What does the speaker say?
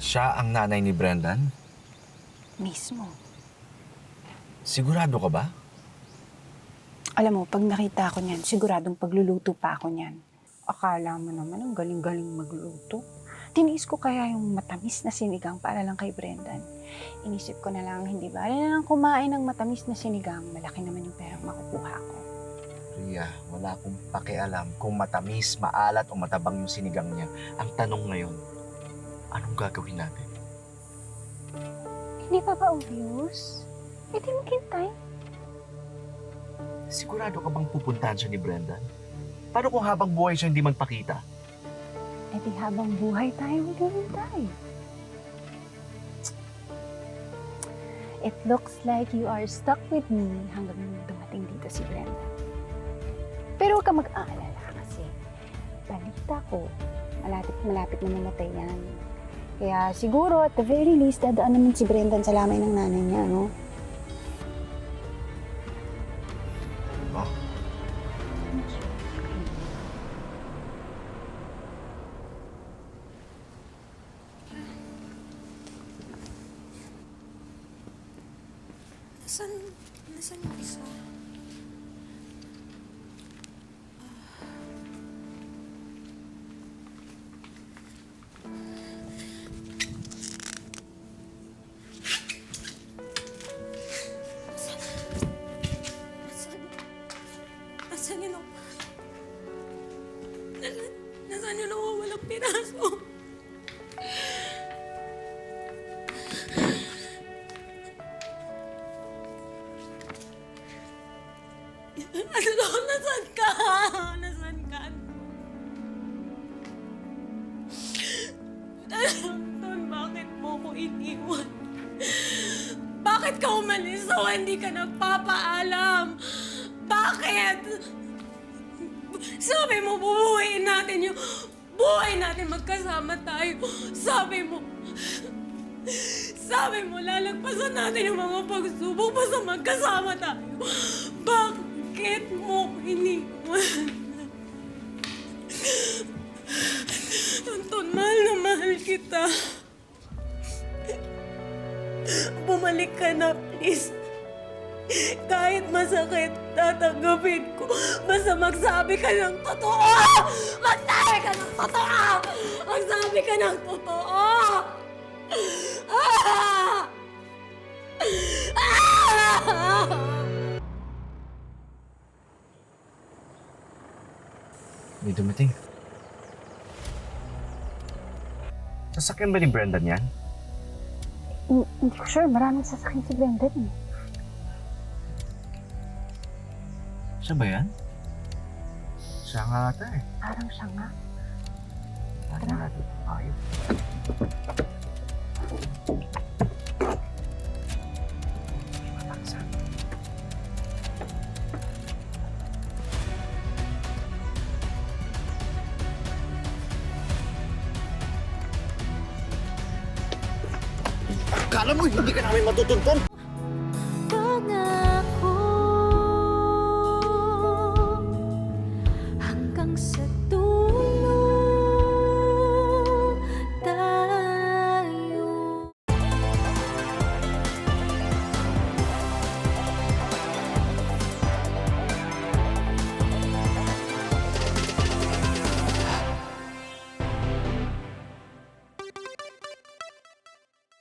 Siya ang nanay ni Brendan? Mismo. Sigurado ka ba? Alam mo, pag nakita ko niyan, siguradong pagluluto pa ako niyan. Akala mo naman, ang galing-galing magluto. Tiniis ko kaya yung matamis na sinigang para lang kay Brendan. Inisip ko na lang, hindi ba? na lang kumain ng matamis na sinigang, malaki naman yung perang makukuha ko. Ria, wala akong pakialam kung matamis, maalat o matabang yung sinigang niya. Ang tanong ngayon, anong gagawin natin? Hindi pa ba obvious? Eh, di maghintay. Sigurado ka bang pupuntahan siya ni Brendan? Paano kung habang buhay siya hindi magpakita? Eh, di habang buhay tayo maghintay. It looks like you are stuck with me hanggang dumating dito si Brenda. Pero huwag ka mag-aalala kasi balita ko, malapit, malapit na mamatay yan. Kaya siguro at the very least, dadaan naman si Brendan sa lamay ng nanay niya, no? Oh, Nasaan, nasaan yung isa? Nasaan yun? Nasaan, nasaan yun ako walang piraso? Ano? Nasaan ka? Nasaan ka? Ton, bakit mo ko iniwan? Bakit ka umalis so hindi ka nagpapaalam? Bakit? Sabi mo, bubuhayin natin yung buhay natin magkasama tayo. Sabi mo, sabi mo, lalagpasan natin yung mga pagsubok basta magkasama tayo. Bakit mo iniwan? Anton, mahal na mahal kita. Bumalik ka na, please. Kahit masakit, tatanggapin ko. Basta magsabi ka ng totoo! Magsabi ka ng totoo! Magsabi ka ng totoo! Ah! Ah! may dumating. Sasakyan ba ni Brendan yan? Hin- Hindi ko sure, maraming sasakyan si Brendan eh. Siya ba yan? Siya nga ata eh. Parang siya nga. Natin? Ayun. Kala mo hindi ka namin matutuntun? 实都